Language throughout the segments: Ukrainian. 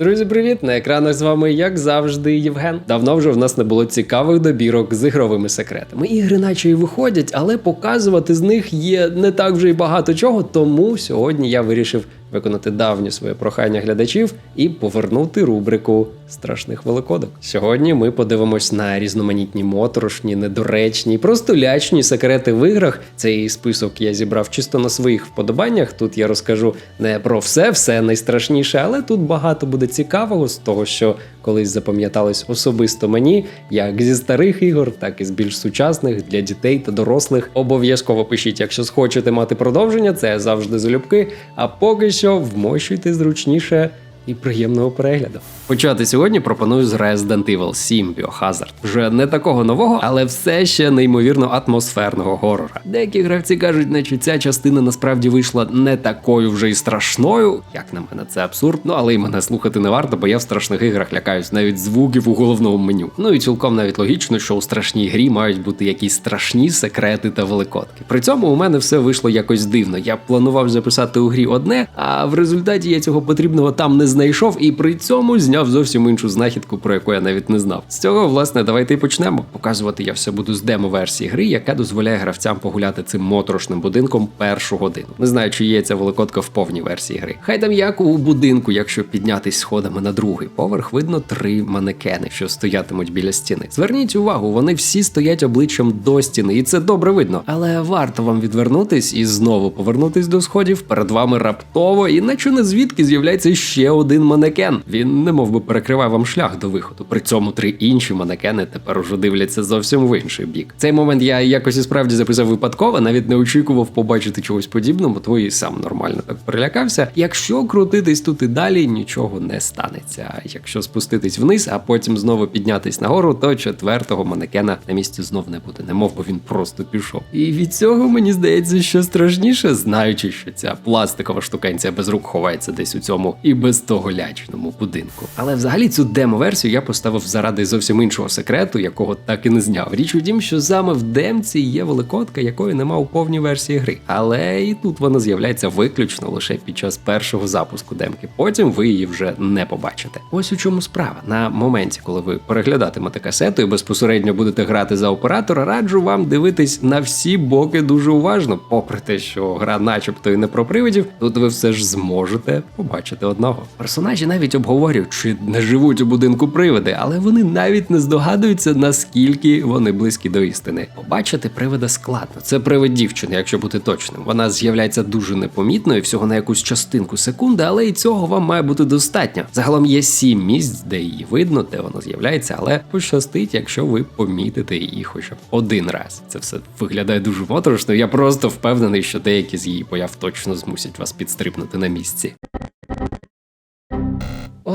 Друзі, привіт! На екранах з вами, як завжди, Євген. Давно вже в нас не було цікавих добірок з ігровими секретами. Ігри, наче й виходять, але показувати з них є не так вже й багато чого. Тому сьогодні я вирішив виконати давнє своє прохання глядачів і повернути рубрику страшних великодок. Сьогодні ми подивимось на різноманітні моторошні, недоречні, просто лячні секрети в іграх. Цей список я зібрав чисто на своїх вподобаннях. Тут я розкажу не про все, все найстрашніше, але тут багато буде цікавого з того, що колись запам'яталось особисто мені, як зі старих ігор, так і з більш сучасних для дітей та дорослих. Обов'язково пишіть, якщо схочете мати продовження, це завжди залюбки. А поки що вмощуйте зручніше. І приємного перегляду. Почати сьогодні пропоную з Resident Evil 7 Biohazard. Вже не такого нового, але все ще неймовірно атмосферного горора. Деякі гравці кажуть, наче ця частина насправді вийшла не такою вже й страшною. Як на мене, це абсурд. Ну але й мене слухати не варто, бо я в страшних іграх лякаюсь навіть звуків у головному меню. Ну і цілком навіть логічно, що у страшній грі мають бути якісь страшні секрети та великодки. При цьому у мене все вийшло якось дивно. Я планував записати у грі одне, а в результаті я цього потрібного там не знайшов і при цьому зняв зовсім іншу знахідку, про яку я навіть не знав. З цього, власне, давайте й почнемо. Показувати я все буду з демо-версії гри, яка дозволяє гравцям погуляти цим моторошним будинком першу годину. Не знаю, чи є ця великодка в повній версії гри. Хай там як у будинку, якщо піднятись сходами на другий поверх, видно три манекени, що стоятимуть біля стіни. Зверніть увагу, вони всі стоять обличчям до стіни, і це добре видно. Але варто вам відвернутись і знову повернутись до сходів. Перед вами раптово, і наче не звідки з'являється ще один манекен. Він не мов би перекриває вам шлях до виходу. При цьому три інші манекени тепер уже дивляться зовсім в інший бік. Цей момент я якось і справді записав випадково, навіть не очікував побачити чогось подібного, бо і сам нормально так перелякався. Якщо крутитись тут і далі, нічого не станеться. Якщо спуститись вниз, а потім знову піднятись нагору, то четвертого манекена на місці знов не буде, немов би він просто пішов. І від цього мені здається, що страшніше, знаючи, що ця пластикова штукенція без рук ховається десь у цьому і без того лячному будинку. Але взагалі цю демо-версію я поставив заради зовсім іншого секрету, якого так і не зняв. Річ у тім, що саме в демці є великодка, якої нема у повній версії гри. Але і тут вона з'являється виключно лише під час першого запуску демки. Потім ви її вже не побачите. Ось у чому справа. На моменті, коли ви переглядатимете касету і безпосередньо будете грати за оператора, раджу вам дивитись на всі боки дуже уважно, попри те, що гра, начебто, і не про привидів, тут ви все ж зможете побачити одного. Персонажі навіть обговорюють, чи не живуть у будинку привиди, але вони навіть не здогадуються, наскільки вони близькі до істини. Побачити привида складно. Це привид дівчини, якщо бути точним. Вона з'являється дуже непомітно і всього на якусь частинку секунди, але і цього вам має бути достатньо. Загалом є сім місць, де її видно, де вона з'являється, але пощастить, якщо ви помітите її хоча б один раз. Це все виглядає дуже моторошно. Я просто впевнений, що деякі з її появ точно змусять вас підстрибнути на місці.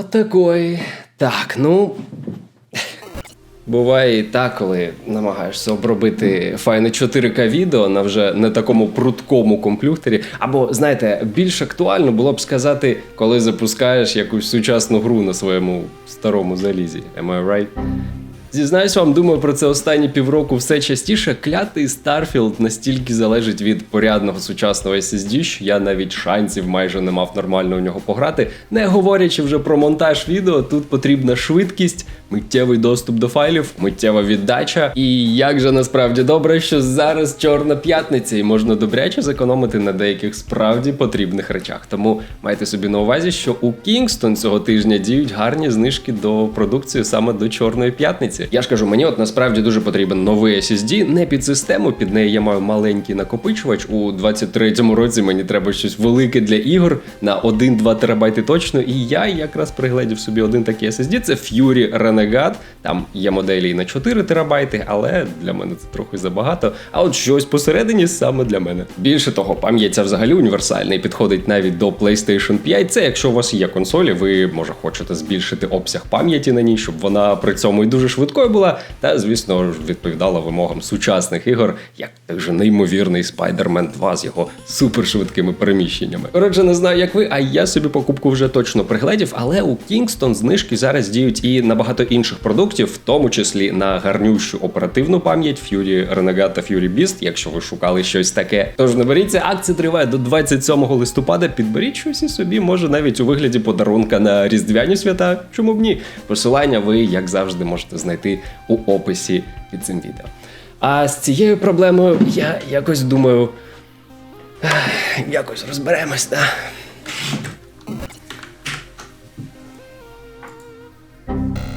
Отакої. Так, ну. Буває і так, коли намагаєшся обробити файне 4К відео на вже не такому пруткому комп'ютері. Або, знаєте, більш актуально було б сказати, коли запускаєш якусь сучасну гру на своєму старому залізі. Am I right? Зізнаюсь вам, думаю про це останні півроку все частіше. Клятий Starfield настільки залежить від порядного сучасного SSD, що я навіть шансів майже не мав нормально у нього пограти. Не говорячи вже про монтаж відео, тут потрібна швидкість, миттєвий доступ до файлів, миттєва віддача. І як же насправді добре, що зараз чорна п'ятниця, і можна добряче зекономити на деяких справді потрібних речах. Тому майте собі на увазі, що у Kingston цього тижня діють гарні знижки до продукції саме до чорної п'ятниці. Я ж кажу, мені от насправді дуже потрібен новий SSD, не під систему. Під неї я маю маленький накопичувач. У 23-му році мені треба щось велике для ігор на 1-2 терабайти точно. І я якраз пригледів собі один такий SSD. Це Fury Renegade. Там є моделі і на 4 терабайти, але для мене це трохи забагато. А от щось посередині саме для мене. Більше того, пам'ять ця взагалі універсальна і підходить навіть до PlayStation 5. Це якщо у вас є консолі, ви може хочете збільшити обсяг пам'яті на ній, щоб вона при цьому і дуже швидко швидкою була, та, звісно ж, відповідала вимогам сучасних ігор, як той же неймовірний Spider-Man 2 з його супершвидкими переміщеннями. Коротше, не знаю, як ви, а я собі покупку вже точно пригледів, але у Kingston знижки зараз діють і на багато інших продуктів, в тому числі на гарнющу оперативну пам'ять Fury Renegade та Fury Beast, якщо ви шукали щось таке. Тож не беріться, акція триває до 27 листопада. Підберіть щось і собі, може навіть у вигляді подарунка на різдвяні свята. Чому б ні? Посилання ви, як завжди, можете знайти у описі під цим відео. А з цією проблемою я якось думаю. Якось розберемось, да?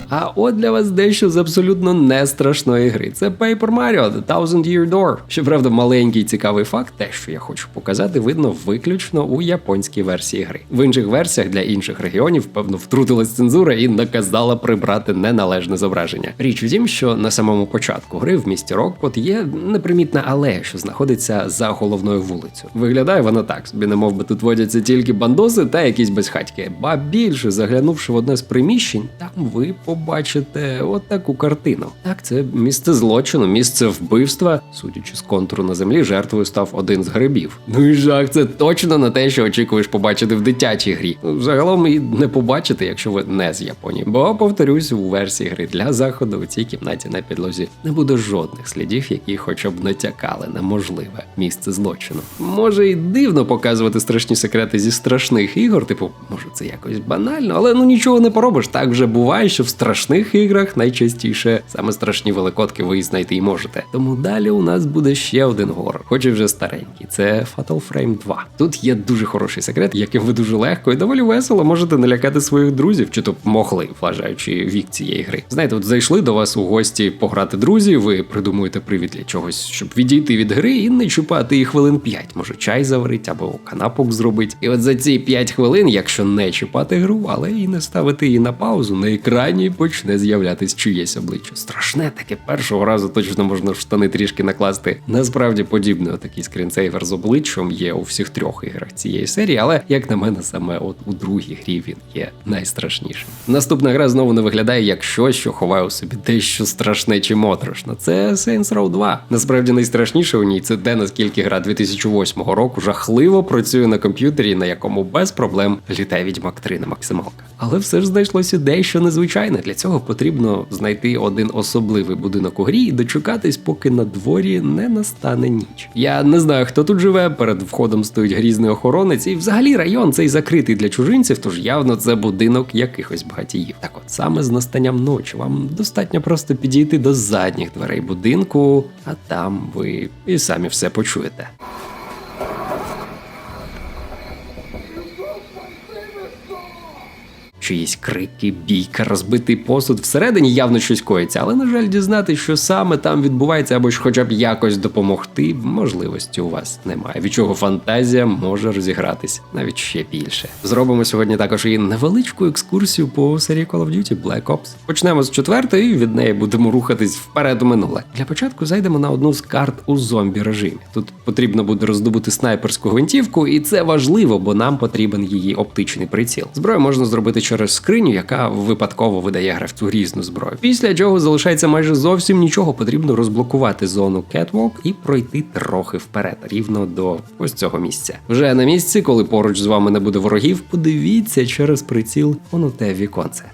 А от для вас дещо з абсолютно не страшної гри. Це Paper Mario The Thousand Year Door. Щоправда, маленький цікавий факт, те, що я хочу показати, видно виключно у японській версії гри. В інших версіях для інших регіонів, певно, втрутилась цензура і наказала прибрати неналежне зображення. Річ у тім, що на самому початку гри в місті Рокпот є непримітна алея, що знаходиться за головною вулицею. Виглядає вона так, собі не би тут водяться тільки бандоси та якісь безхатьки. Ба більше заглянувши в одне з приміщень, там ви побачите отаку картину. Так, це місце злочину, місце вбивства. Судячи з контуру на землі, жертвою став один з грибів. Ну і жах, це точно не те, що очікуєш побачити в дитячій грі. Ну, Загалом і не побачите, якщо ви не з Японії. Бо повторюсь, у версії гри для заходу у цій кімнаті на підлозі не буде жодних слідів, які хоча б натякали на можливе місце злочину. Може і дивно показувати страшні секрети зі страшних ігор, типу, може це якось банально, але ну нічого не поробиш. Так вже буває, що в страшних іграх найчастіше саме страшні великодки ви знайти і можете. Тому далі у нас буде ще один горор, хоч і вже старенький. Це Fatal Frame 2. Тут є дуже хороший секрет, яким ви дуже легко і доволі весело можете налякати своїх друзів, чи то могли, вважаючи вік цієї гри. Знаєте, от зайшли до вас у гості пограти друзі, ви придумуєте привід для чогось, щоб відійти від гри і не чіпати їх хвилин 5. Може чай заварить або канапок зробить. І от за ці 5 хвилин, якщо не чіпати гру, але і не ставити її на паузу, на екрані почне з'являтись чиєсь обличчя. Страшне таке першого разу точно можна в штани трішки накласти. Насправді подібний отакий скрінсейвер з обличчям є у всіх трьох іграх цієї серії, але як на мене, саме от у другій грі він є найстрашнішим. Наступна гра знову не виглядає як щось, що ховає у собі дещо страшне чи моторошне. Це Saints Row 2. Насправді найстрашніше у ній це те, наскільки гра 2008 року жахливо працює на комп'ютері, на якому без проблем літає відьмак 3 на максималках. Але все ж знайшлося дещо незвичайне. Для цього потрібно знайти один особливий будинок у грі і дочекатись, поки на дворі не настане ніч. Я не знаю, хто тут живе. Перед входом стоїть грізний охоронець, і взагалі район цей закритий для чужинців, тож явно це будинок якихось багатіїв. Так от саме з настанням ночі вам достатньо просто підійти до задніх дверей будинку, а там ви і самі все почуєте. Чиїсь крики, бійка, розбитий посуд. Всередині явно щось коїться, але на жаль, дізнати, що саме там відбувається, або ж хоча б якось допомогти, можливості у вас немає. Від чого фантазія може розігратись навіть ще більше. Зробимо сьогодні також і невеличку екскурсію по серії Call of Duty Black Ops. Почнемо з четвертої, від неї будемо рухатись вперед у минуле. Для початку зайдемо на одну з карт у зомбі режимі. Тут потрібно буде роздобути снайперську гвинтівку, і це важливо, бо нам потрібен її оптичний приціл. Зброю можна зробити через скриню, яка випадково видає гравцю різну зброю. Після чого залишається майже зовсім нічого. Потрібно розблокувати зону Catwalk і пройти трохи вперед, рівно до ось цього місця. Вже на місці, коли поруч з вами не буде ворогів, подивіться через приціл воно те віконце.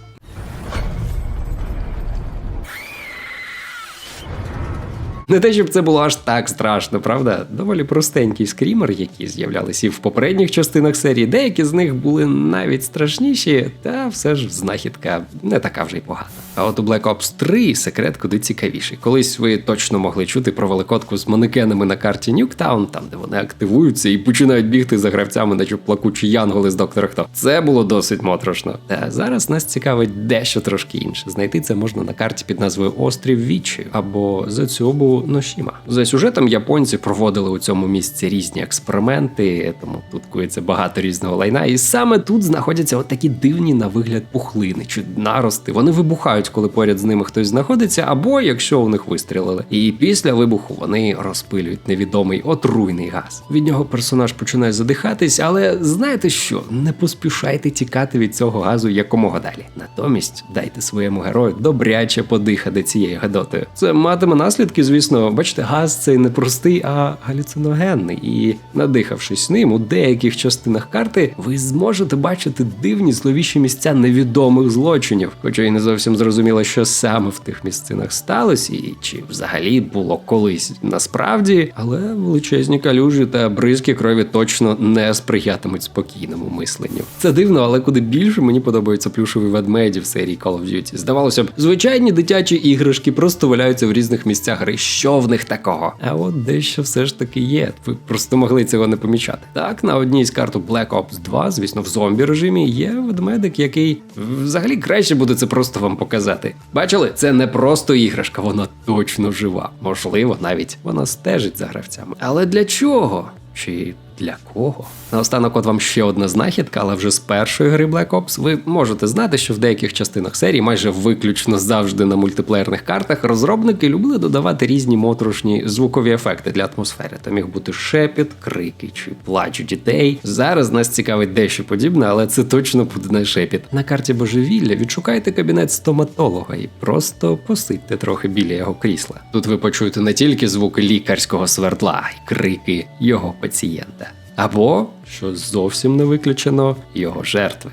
Не те, щоб це було аж так страшно, правда? Доволі простенький скрімер, які з'являлися і в попередніх частинах серії. Деякі з них були навіть страшніші, та все ж знахідка не така вже й погана. А от у Black Ops 3 секрет куди цікавіший. Колись ви точно могли чути про великодку з манекенами на карті Нюктаун, там де вони активуються і починають бігти за гравцями, наче плакучі янголи з доктора Хто. Це було досить моторошно. Та зараз нас цікавить дещо трошки інше. Знайти це можна на карті під назвою Острів Вічі або Зацюбу Ношіма. За сюжетом японці проводили у цььому місці різні експерименти, тому тут кується багато різного лайна. І саме тут знаходяться от такі дивні на вигляд пухлини чи нарости. Вони вибухають, коли поряд з ними хтось знаходиться, або якщо у них вистрілили. І після вибуху вони розпилюють невідомий отруйний газ. Від нього персонаж починає задихатись, але знаєте що? Не поспішайте тікати від цього газу якомога далі. Натомість дайте своєму герою добряче подихати цією гадотою. Це матиме наслідки, звісно. Бачите, газ цей не простий, а галюциногенний. І надихавшись ним у деяких частинах карти, ви зможете бачити дивні зловіші місця невідомих злочинів, хоча й не зовсім зрозуміло, що саме в тих місцинах сталося, і чи взагалі було колись насправді, але величезні калюжі та бризки крові точно не сприятимуть спокійному мисленню. Це дивно, але куди більше мені подобаються плюшові ведмеді в серії Call of Duty. Здавалося б, звичайні дитячі іграшки просто валяються в різних місцях гри. Що в них такого? А от дещо все ж таки є. Ви просто могли цього не помічати. Так, на одній з карток Black Ops 2, звісно, в зомбі режимі є ведмедик, який взагалі краще буде це просто вам показати. Бачили, це не просто іграшка, вона точно жива. Можливо, навіть вона стежить за гравцями. Але для чого? Чи для кого? Наостанок, от вам ще одна знахідка, але вже з першої гри Black Ops. Ви можете знати, що в деяких частинах серії, майже виключно завжди на мультиплеєрних картах, розробники любили додавати різні моторошні звукові ефекти для атмосфери. Там міг бути шепіт, крики чи плач дітей. Зараз нас цікавить дещо подібне, але це точно буде не шепіт. На карті божевілля відшукайте кабінет стоматолога і просто посидьте трохи біля його крісла. Тут ви почуєте не тільки звуки лікарського свердла, а й крики його пацієнта. Або, що зовсім не виключено, його жертви.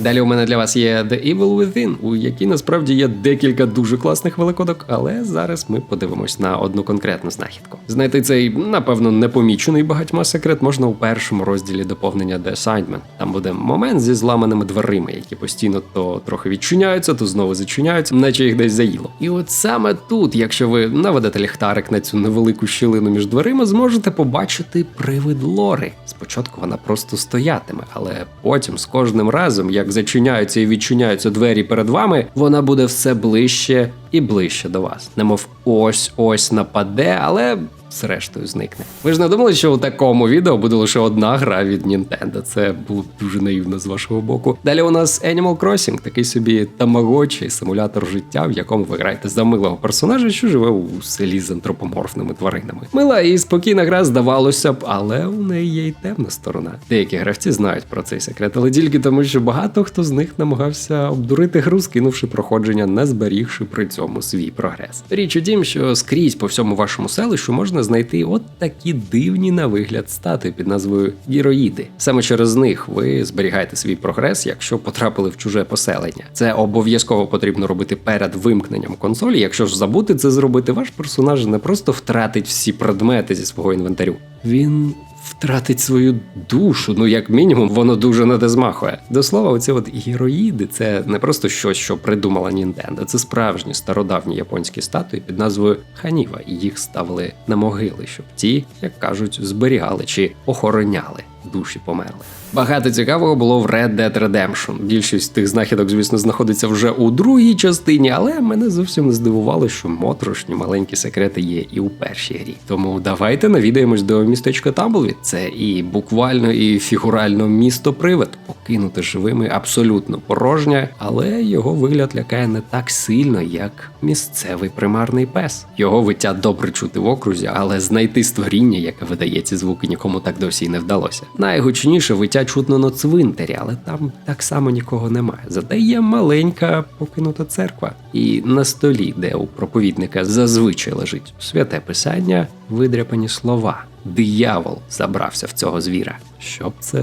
Далі у мене для вас є The Evil Within, у якій насправді є декілька дуже класних великодок, але зараз ми подивимось на одну конкретну знахідку. Знайти цей, напевно, непомічений багатьма секрет можна у першому розділі доповнення The Assignment. Там буде момент зі зламаними дверима, які постійно то трохи відчиняються, то знову зачиняються, наче їх десь заїло. І от саме тут, якщо ви наведете ліхтарик на цю невелику щілину між дверима, зможете побачити привид Лори. Спочатку вона просто стоятиме, але потім з кожним разом, як зачиняються і відчиняються двері перед вами, вона буде все ближче і ближче до вас. Немов ось ось нападе, але зрештою зникне. Ви ж не думали, що у такому відео буде лише одна гра від Nintendo. Це було дуже наївно з вашого боку. Далі у нас Animal Crossing, такий собі тамагочий симулятор життя, в якому ви граєте за милого персонажа, що живе у селі з антропоморфними тваринами. Мила і спокійна гра здавалося б, але у неї є й темна сторона. Деякі гравці знають про цей секрет, але тільки тому, що багато хто з них намагався обдурити гру, скинувши проходження, не зберігши при цьому свій прогрес. Річ у тім, що скрізь по всьому вашому селищу можна знайти от такі дивні на вигляд стати під назвою гіроїди. Саме через них ви зберігаєте свій прогрес, якщо потрапили в чуже поселення. Це обов'язково потрібно робити перед вимкненням консолі. Якщо ж забути це зробити, ваш персонаж не просто втратить всі предмети зі свого інвентарю. Він втратить свою душу. Ну, як мінімум, воно дуже не дезмахує. До слова, оці от героїди це не просто щось, що придумала Нінтендо. Це справжні стародавні японські статуї під назвою Ханіва, і їх ставили на могили, щоб ті, як кажуть, зберігали чи охороняли душі померлих. Багато цікавого було в Red Dead Redemption. Більшість тих знахідок, звісно, знаходиться вже у другій частині, але мене зовсім не здивувало, що моторошні маленькі секрети є і у першій грі. Тому давайте навідаємось до містечка Тамблвід. Це і буквально, і фігурально місто привид, покинуте живими абсолютно порожнє, але його вигляд лякає не так сильно, як місцевий примарний пес. Його виття добре чути в окрузі, але знайти створіння, яке видає ці звуки, нікому так досі й не вдалося. Найгучніше виття чутно на цвинтарі, але там так само нікого немає. Зате є маленька покинута церква. І на столі, де у проповідника зазвичай лежить святе писання, видряпані слова. Диявол забрався в цього звіра. Що б це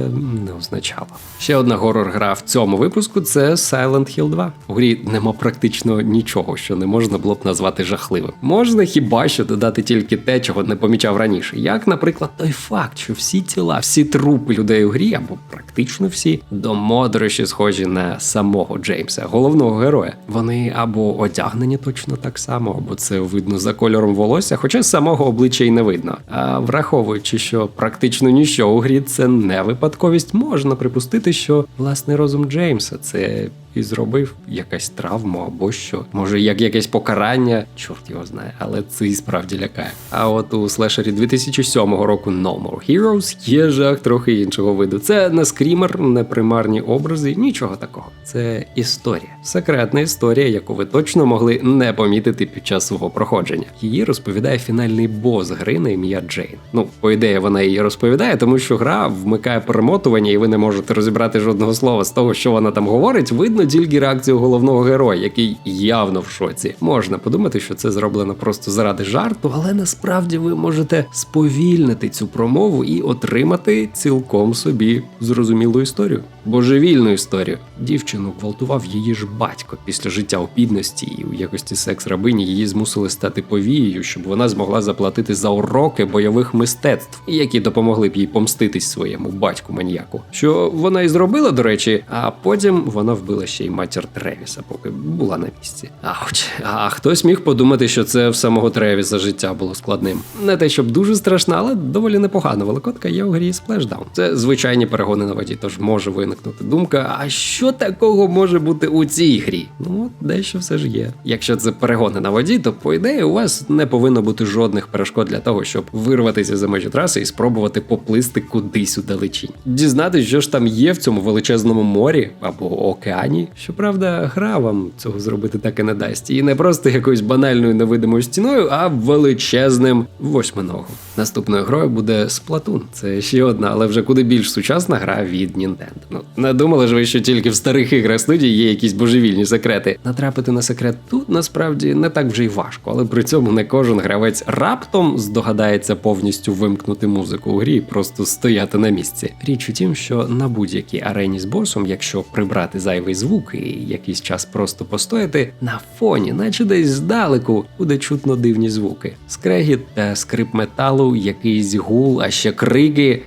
не означало. Ще одна горор-гра в цьому випуску це Silent Hill 2. У грі нема практично нічого, що не можна було б назвати жахливим. Можна хіба що додати тільки те, чого не помічав раніше. Як, наприклад, той факт, що всі тіла, всі трупи людей у грі, або практично всі, до модерші схожі на самого Джеймса, головного героя. Вони або одягнені точно так само, або це видно за кольором волосся, хоча самого обличчя й не видно. А враховуючи, що практично ніщо у грі це не випадковість, можна припустити, що власний розум Джеймса це і зробив якась травму або що. Може, як якесь покарання, чорт його знає, але це і справді лякає. А от у слешері 2007 року No More Heroes є жах трохи іншого виду. Це не скрімер, не примарні образи, нічого такого. Це історія, секретна історія, яку ви точно могли не помітити під час свого проходження. Її розповідає фінальний бос гри на ім'я Джейн. Ну, по ідеї, вона її розповідає, тому що гра вмикає перемотування, і ви не можете розібрати жодного слова з того, що вона там говорить. Видно тільки реакцію головного героя, який явно в шоці. Можна подумати, що це зроблено просто заради жарту, але насправді ви можете сповільнити цю промову і отримати цілком собі зрозумілу історію. Божевільну історію. Дівчину гвалтував її ж батько після життя у бідності, і у якості секс-рабині її змусили стати повією, щоб вона змогла заплатити за уроки бойових мистецтв, які допомогли б їй помститись своєму батьку маньяку. Що вона і зробила, до речі, а потім вона вбила ще й матір Тревіса, поки була на місці. Ауч, а хтось міг подумати, що це в самого Тревіса життя було складним. Не те, щоб дуже страшна, але доволі непогана великодка є у грі Splashdown. Це звичайні перегони на воді, тож може виникнути думка: а що такого може бути у цій грі? Ну, дещо все ж є. Якщо це перегони на воді, то по ідеї у вас не повинно бути жодних перешкод для того, щоб вирватися за межі траси і спробувати поплисти кудись у далечінь. Дізнатися, що ж там є в цьому величезному морі або океані. Щоправда, гра вам цього зробити так і не дасть. І не просто якоюсь банальною невидимою стіною, а величезним восьминогом. Наступною грою буде Splatoon. Це ще одна, але вже куди більш сучасна гра від Nintendo. Ну не думали ж ви, що тільки в старих іграх студії є якісь божевільні секрети. Натрапити на секрет тут насправді не так вже й важко, але при цьому не кожен гравець раптом здогадається повністю вимкнути музику у грі, і просто стояти на місці. Річ у тім, що на будь-якій арені з босом, якщо прибрати зайвий звук і якийсь час просто постояти, на фоні, наче десь здалеку, буде чутно дивні звуки. Скрегіт та скрип металу, якийсь гул, а ще крики.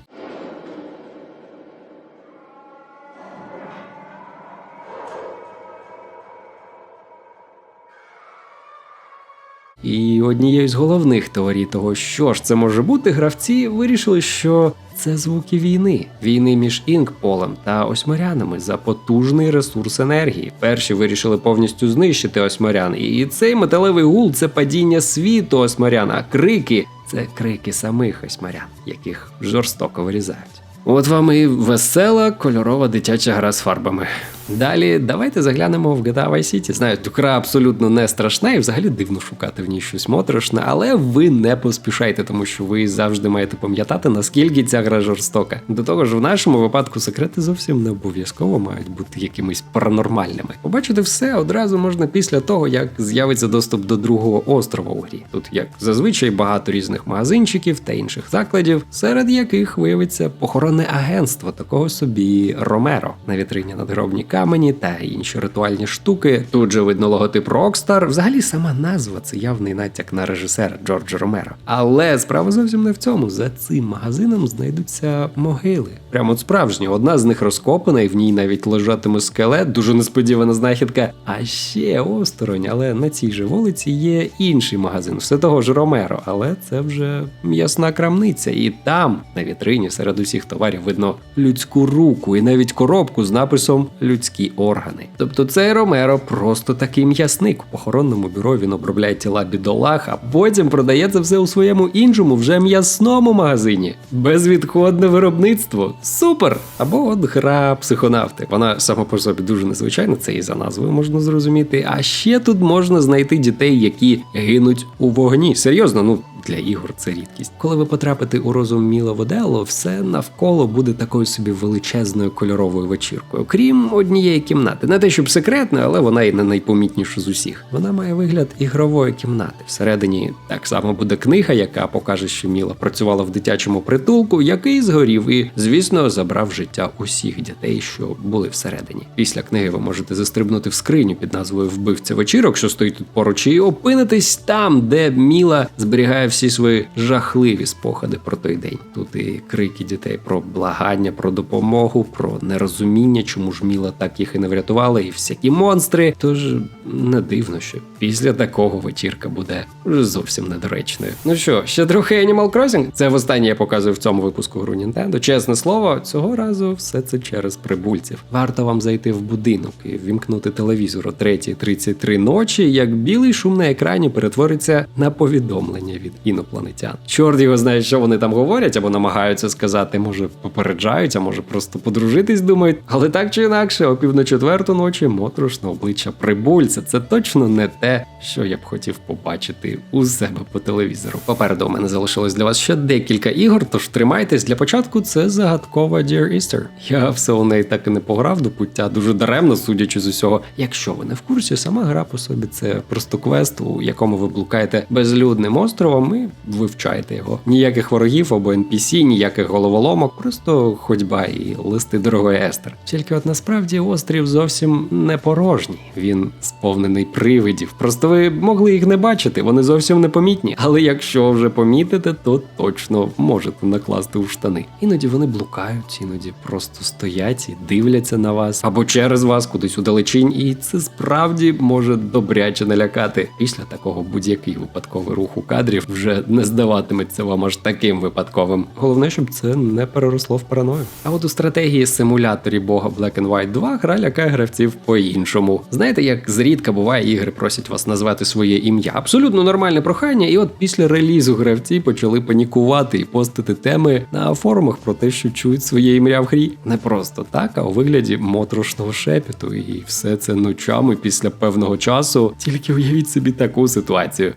Однією з головних теорій того, що ж це може бути, гравці вирішили, що це звуки війни, війни між інкполем та осьмарянами за потужний ресурс енергії. Перші вирішили повністю знищити осьмарян, і цей металевий гул це падіння світу осьмарян, а крики це крики самих осьмарян, яких жорстоко вирізають. От вам і весела кольорова дитяча гра з фарбами. Далі давайте заглянемо в GTA Vice City. Знаю, гра абсолютно не страшна і взагалі дивно шукати в ній щось моторошне, але ви не поспішайте, тому що ви завжди маєте пам'ятати, наскільки ця гра жорстока. До того ж, в нашому випадку секрети зовсім не обов'язково мають бути якимись паранормальними. Побачити все одразу можна після того, як з'явиться доступ до другого острова у грі. Тут, як зазвичай, багато різних магазинчиків та інших закладів, серед яких виявиться похоронне агентство такого собі Ромеро на вітрині надгробні камені та інші ритуальні штуки. Тут же видно логотип Rockstar. Взагалі сама назва це явний натяк на режисера Джорджа Ромеро. Але справа зовсім не в цьому. За цим магазином знайдуться могили. Прямо от справжні. Одна з них розкопана, і в ній навіть лежатиме скелет, дуже несподівана знахідка. А ще осторонь, але на цій же вулиці є інший магазин, все того ж Ромеро, але це вже м'ясна крамниця, і там на вітрині серед усіх товарів видно людську руку і навіть коробку з написом людські органи. Тобто цей Ромеро просто такий м'ясник. У похоронному бюро він обробляє тіла бідолах, а потім продає це все у своєму іншому, вже м'ясному магазині. Безвідходне виробництво. Супер! Або от гра психонавти. Вона сама по собі дуже незвичайна, це і за назвою можна зрозуміти. А ще тут можна знайти дітей, які гинуть у вогні. Серйозно, ну для ігор це рідкість. Коли ви потрапите у розум Міла Водело, все навколо буде такою собі величезною кольоровою вечіркою, крім однієї кімнати. Не те, щоб секретною, але вона і не найпомітніша з усіх. Вона має вигляд ігрової кімнати. Всередині так само буде книга, яка покаже, що Міла працювала в дитячому притулку, який згорів, і звісно забрав життя усіх дітей, що були всередині. Після книги ви можете застрибнути в скриню під назвою Вбивця вечірок, що стоїть тут поруч, і опинитись там, де Міла зберігає всі свої жахливі спогади про той день. Тут і крики дітей про благання, про допомогу, про нерозуміння, чому ж Міла так так їх і не врятували, і всякі монстри. Тож не дивно, що після такого вечірка буде зовсім недоречною. Ну що, ще трохи Animal Crossing? Це востаннє я показую в цьому випуску гру Nintendo. Чесне слово, цього разу все це через прибульців. Варто вам зайти в будинок і вімкнути телевізор о 3.33 ночі, як білий шум на екрані перетвориться на повідомлення від інопланетян. Чорт його знає, що вони там говорять або намагаються сказати, може попереджають, а може просто подружитись думають. Але так чи інакше, о пів на четверту ночі моторошне обличчя прибульця. Це точно не те, що я б хотів побачити у себе по телевізору. Попереду у мене залишилось для вас ще декілька ігор, тож тримайтесь для початку. Це загадкова Dear Easter. Я все у неї так і не пограв до пуття, дуже даремно, судячи з усього. Якщо ви не в курсі, сама гра по собі це просто квест, у якому ви блукаєте безлюдним островом і вивчаєте його. Ніяких ворогів або NPC, ніяких головоломок, просто ходьба і листи дорогої Естер. Тільки от насправді острів зовсім не порожній. Він сповнений привидів. Просто ви могли їх не бачити, вони зовсім непомітні. Але якщо вже помітите, то точно можете накласти у штани. Іноді вони блукають, іноді просто стоять і дивляться на вас або через вас кудись у далечінь, і це справді може добряче налякати. Після такого будь-який випадковий рух у кадрі вже не здаватиметься вам аж таким випадковим. Головне, щоб це не переросло в параною. А от у стратегії симуляторі бога Black and White 2 гра лякає гравців по-іншому. Знаєте, як зрідка буває, ігри просять вас назвати своє ім'я. Абсолютно нормальне прохання, і от після релізу гравці почали панікувати і постити теми на форумах про те, що чують своє ім'я в грі. Не просто так, а у вигляді моторошного шепіту. І все це ночами після певного часу. Тільки уявіть собі таку ситуацію.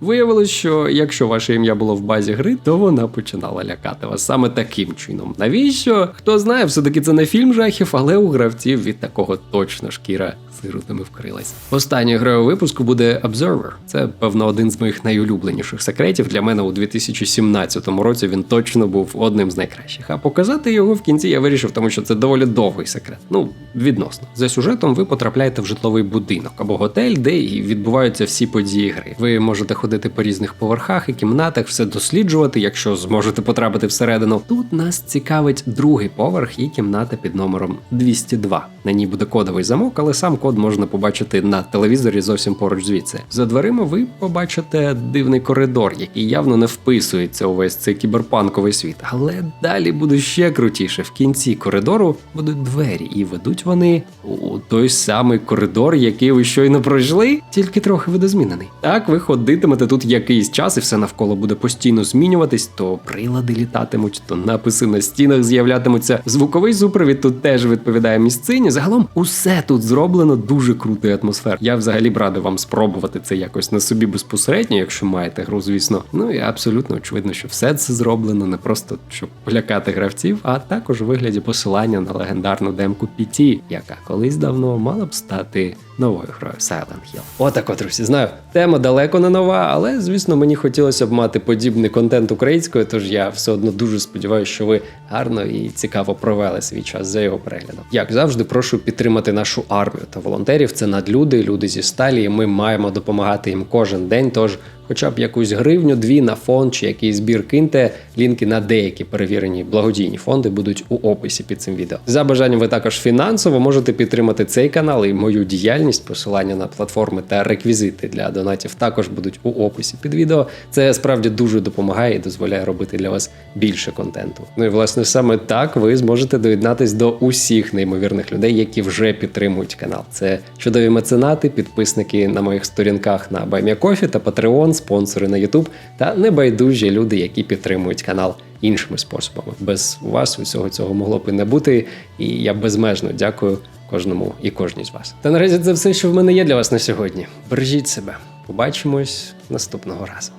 Виявилось, що якщо ваше ім'я було в базі гри, то вона починала лякати вас саме таким чином. Навіщо? Хто знає, все-таки це не фільм жахів, але у гравців від такого точно шкіра сиротами вкрилась. Останньою грою випуску буде Observer. Це, певно, один з моїх найулюбленіших секретів. Для мене у 2017 році він точно був одним з найкращих. А показати його в кінці я вирішив, тому що це доволі довгий секрет. Ну, відносно. За сюжетом ви потрапляєте в житловий будинок або готель, де і відбуваються всі події гри. Ви можете ходити по різних поверхах і кімнатах, все досліджувати, якщо зможете потрапити всередину. Тут нас цікавить другий поверх і кімната під номером 202. На ній буде кодовий замок, але сам код можна побачити на телевізорі зовсім поруч звідси. За дверима ви побачите дивний коридор, який явно не вписується у весь цей кіберпанковий світ. Але далі буде ще крутіше. В кінці коридору будуть двері, і ведуть вони у той самий коридор, який ви щойно пройшли, тільки трохи видозмінений. Так, ви ходитимете тут якийсь час, і все навколо буде постійно змінюватись, то прилади літатимуть, то написи на стінах з'являтимуться. Звуковий супровід тут теж відповідає місцині. Загалом усе тут зроблено дуже круто і атмосфер. Я взагалі б радий вам спробувати це якось на собі безпосередньо, якщо маєте гру, звісно. Ну і абсолютно очевидно, що все це зроблено не просто щоб полякати гравців, а також у вигляді посилання на легендарну демку PT, яка колись давно мала б стати новою грою Silent Hill. Отак, от, друзі, знаю, тема далеко не нова, але звісно, мені хотілося б мати подібний контент українською, тож я все одно дуже сподіваюся, що ви гарно і цікаво провели свій час за його переглядом. Як завжди, прошу підтримати нашу армію та волонтерів. Це надлюди, люди зі сталі. і Ми маємо допомагати їм кожен день. Тож хоча б якусь гривню, дві на фонд чи якийсь збір киньте. Лінки на деякі перевірені благодійні фонди будуть у описі під цим відео. За бажанням ви також фінансово можете підтримати цей канал і мою діяльність. Посилання на платформи та реквізити для донатів також будуть у описі під відео. Це справді дуже допомагає і дозволяє робити для вас більше контенту. Ну і власне саме так ви зможете доєднатись до усіх неймовірних людей, які вже підтримують канал. Це чудові меценати, підписники на моїх сторінках на BuyMeACoffee та Спонсори на YouTube та небайдужі люди, які підтримують канал іншими способами. Без вас усього цього могло б і не бути, і я безмежно дякую кожному і кожній з вас. Та наразі це все, що в мене є для вас на сьогодні. Бережіть себе. Побачимось наступного разу.